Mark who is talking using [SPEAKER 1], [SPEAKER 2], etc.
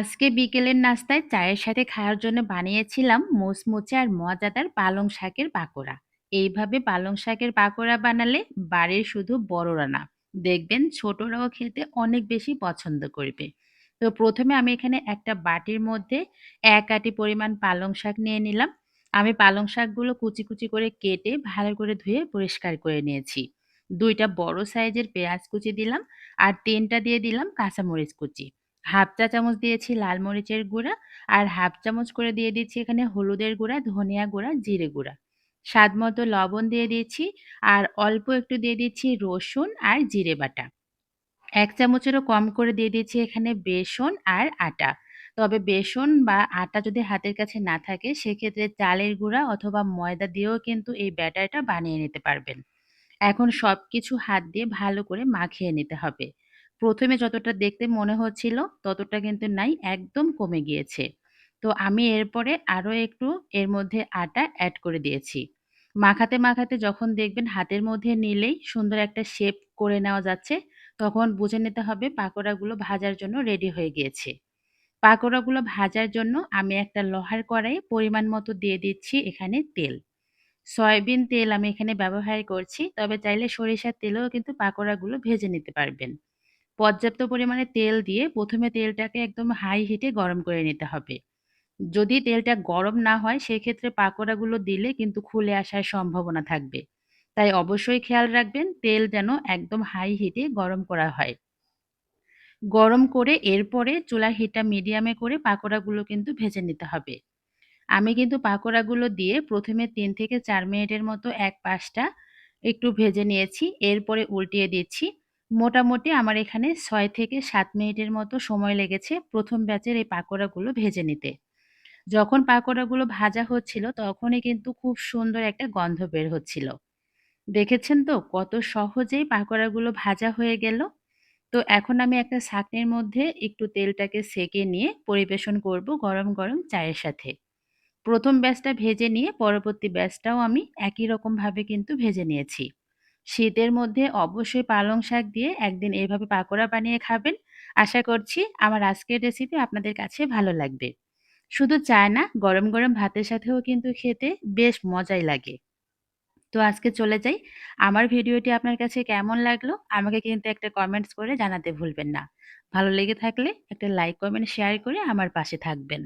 [SPEAKER 1] আজকে বিকেলের নাস্তায় চায়ের সাথে খাওয়ার জন্য বানিয়েছিলাম মুচমুচে আর মজাদার পালং শাকের পাকোড়া। এইভাবে পালং শাকের পাকোড়া বানালে বাড়ির শুধু বড়রা না, দেখবেন ছোটরাও খেতে অনেক বেশি পছন্দ করবে। তো প্রথমে আমি এখানে একটা বাটির মধ্যে এক আটি পরিমাণ পালং শাক নিয়ে নিলাম। আমি পালং শাকগুলো কুচি, কুচি করে কেটে ভালো করে ধুয়ে পরিষ্কার করে নিয়েছি। ২ টা বড় সাইজের পেঁয়াজ কুচি দিলাম আর ৩ টা দিয়ে দিলাম কাঁচামরিচ কুচি। হাফ চা চামচ দিয়েছি লাল মরিচের গুঁড়া আর হাফ চামচ করে দিয়ে দিচ্ছি এখানে হলুদের গুঁড়া, ধনিয়া গুঁড়া, জিরে গুঁড়া। স্বাদ মতো লবণ দিয়ে দিচ্ছি আর অল্প একটু দিয়ে দিচ্ছি রসুন আর জিরে বাটা। এক চামচেরও কম করে দিয়ে দিচ্ছি এখানে বেসন আর আটা। তবে বেসন বা আটা যদি হাতের কাছে না থাকে সেক্ষেত্রে চালের গুঁড়া অথবা ময়দা দিয়েও কিন্তু এই ব্যাটারটা বানিয়ে নিতে পারবেন। এখন সব কিছু হাত দিয়ে ভালো করে মাখিয়ে নিতে হবে। প্রথমে যতটা দেখতে মনে হচ্ছিল ততটা কিন্তু নাই, একদম কমে গিয়েছে। তো আমি এরপরে আরও একটু এর মধ্যে আটা অ্যাড করে দিয়েছি। মাখাতে, মাখাতে যখন দেখবেন হাতের মধ্যে নিলেই সুন্দর একটা শেপ করে নেওয়া যাচ্ছে, তখন বুঝে নিতে হবে পাকোড়াগুলো ভাজার জন্য রেডি হয়ে গিয়েছে। পাকোড়াগুলো ভাজার জন্য আমি একটা লোহার কড়াইয়ে পরিমাণ মতো দিয়ে দিচ্ছি এখানে তেল। সয়াবিন তেল আমি এখানে ব্যবহার করছি, তবে চাইলে সরিষার তেলেও কিন্তু পাকোড়াগুলো ভেজে নিতে পারবেন। পর্যাপ্ত পরিমাণে তেল দিয়ে প্রথমে তেলটাকে একদম হাই হিটে গরম করে নিতে হবে। যদি তেলটা গরম না হয়, সেক্ষেত্রে পাকোড়াগুলো দিলে কিন্তু খুলে আসার সম্ভাবনা থাকবে। তাই অবশ্যই খেয়াল রাখবেন, তেল যেন একদম হাই হিটে গরম করা হয়। গরম করে এরপরে চুলার হিটটা মিডিয়ামে করে পাকোড়াগুলো কিন্তু ভেজে নিতে হবে। আমি কিন্তু পাকোড়াগুলো দিয়ে প্রথমে তিন থেকে চার মিনিটের মতো এক পাশটা একটু ভেজে নিয়েছি। এরপরে উল্টিয়ে দিচ্ছি। মোটামুটি আমার এখানে ছয় থেকে সাত মিনিটের মতো সময় লেগেছে প্রথম ব্যাচের এই পাকোড়াগুলো ভেজে নিতে। যখন পাকোড়াগুলো ভাজা হচ্ছিল তখনই কিন্তু খুব সুন্দর একটা গন্ধ বের হচ্ছিল। দেখেছেন তো কত সহজেই পাকোড়াগুলো ভাজা হয়ে গেল? তো এখন আমি একটা ছাঁকনির মধ্যে একটু তেলটাকে সেঁকে নিয়ে পরিবেশন করব গরম, গরম চায়ের সাথে। প্রথম ব্যাচটা ভেজে নিয়ে পরবর্তী ব্যাচটাও আমি একই রকমভাবে কিন্তু ভেজে নিয়েছি। শীতের মধ্যে অবশ্যই পালং শাক দিয়ে একদিন এইভাবে পাকোড়া বানিয়ে খাবেন। আশা করছি আমার আজকের রেসিপি আপনাদের কাছে ভালো লাগবে। শুধু চায় না, গরম, গরম ভাতের সাথেও কিন্তু খেতে বেশ মজাই লাগে। তো আজকে চলে যাই। আমার ভিডিওটি আপনার কাছে কেমন লাগল আমাকে কিন্তু একটা কমেন্টস করে জানাতে ভুলবেন না। ভালো লেগে থাকলে একটা লাইক, কমেন্ট, শেয়ার করে আমার পাশে থাকবেন।